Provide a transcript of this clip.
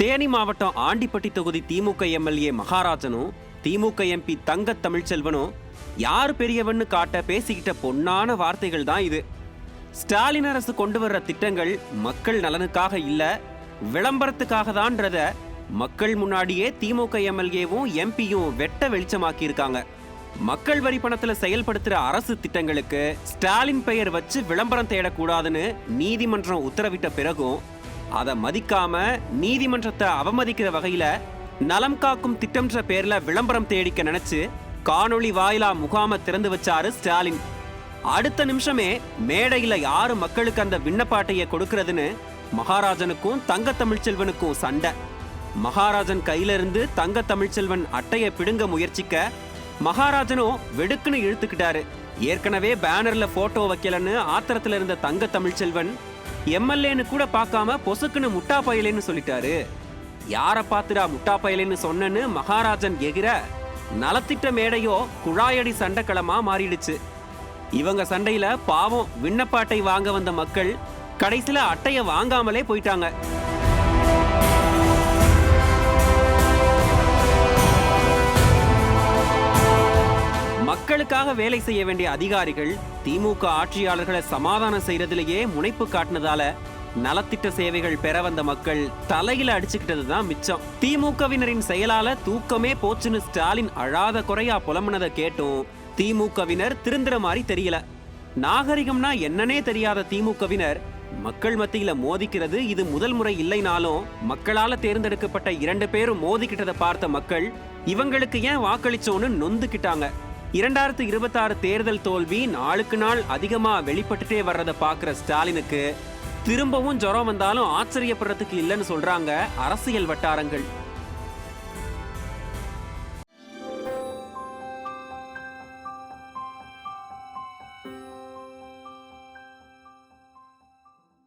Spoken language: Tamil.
தேனி மாவட்டம் ஆண்டிப்பட்டி தொகுதி திமுக எம்எல்ஏ மகாராஜனும் திமுக எம்பி தங்க தமிழ்ச்செல்வனும் யார் பெரியவன்னு காட்ட பேசிக்கிட்ட பொன்னான வார்த்தைகள் தான் இது. ஸ்டாலின் அரசு கொண்டு வர்ற திட்டங்கள் மக்கள் நலனுக்காக இல்ல விளம்பரத்துக்காக தான்றத மக்கள் முன்னாடியே திமுக எம்எல்ஏவும் எம்பியும் வெட்ட வெளிச்சமாக்கி இருக்காங்க மக்கள் வரி பணத்துல செயல்படுத்துற அரசு திட்டங்களுக்கு ஸ்டாலின் பெயர் வச்சு விளம்பரம் தேடக்கூடாதுன்னு நீதிமன்றம் உத்தரவிட்ட பிறகும் அதை மதிக்காம நீதிமன்றத்தை அவமதிக்கிற வகையில நலம் காக்கும் திட்டம்ன்ற பேர்ல விளம்பரம் தேடிக்க நினைச்சு காணொளி வாயிலா முகாமை திறந்து வச்சாரு ஸ்டாலின். அடுத்த நிமிஷமே மேடையில யாரு மக்களுக்கு அந்த விண்ணப்பாட்டையை கொடுக்கறதுன்னு மகாராஜனுக்கும் தங்க தமிழ்ச்செல்வனுக்கும் சண்டை. மகாராஜன் கையிலிருந்து தங்க தமிழ்ச்செல்வன் அட்டையை பிடுங்க முயற்சிக்க மகாராஜனும் வெடுக்குன்னு இழுத்துக்கிட்டாரு. ஏற்கனவே பேனர்ல போட்டோ வைக்கலன்னு ஆத்திரத்துல இருந்த தங்க தமிழ்ச்செல்வன் எம்எல்ஏன்னு கூட பார்க்காம பொசுக்குன்னு முட்டா பயலேன்னு சொல்லிட்டாரு. யாரை பார்த்துடா முட்டா பயலேன்னு சொன்னேன்னு மகாராஜன் எகிர நலத்திட்ட மேடையோ குழாயடி சண்டைக்களமா மாறிடுச்சு. இவங்க சண்டையில பாவம் விண்ணப்பாட்டை வாங்க வந்த மக்கள் கடைசியில அட்டையை வாங்காமலே போயிட்டாங்க. மக்களுக்காக வேலை செய்ய வேண்டிய அதிகாரிகள் திமுக ஆட்சியாளர்களை சமாதானம் செய்யறதுலயே முனைப்பு காட்டினதால நலத்திட்ட சேவைகள் பெற வந்த மக்கள் தலையில அடிச்சுக்கிட்டது தான் மிச்சம். திமுகவினரின் செயலால தூக்கமே போச்சுன்னு ஸ்டாலின் அழாத குறையா புலம்புனதை கேட்டும் திமுகவினர் திருந்துற மாதிரி தெரியல. நாகரிகம்னா என்னன்னே தெரியாத திமுகவினர் மக்கள் மத்தியில மோதிக்கிறது இது முதல் முறை இல்லைனாலும் மக்களால தேர்ந்தெடுக்கப்பட்ட இரண்டு பேரும் மோதிக்கிட்டதை பார்த்த மக்கள் இவங்களுக்கு ஏன் வாக்களிச்சோன்னு நொந்துக்கிட்டாங்க. இரண்டாயிரத்து இருபத்தாறு தேர்தல் தோல்வி நாளுக்கு நாள் அதிகமாக வெளிப்பட்டுட்டே வர்றதை பார்க்குற ஸ்டாலினுக்கு திரும்பவும் ஜுரம் வந்தாலும் ஆச்சரியப்படுறதுக்கு இல்லைன்னு சொல்கிறாங்க அரசியல் வட்டாரங்கள்.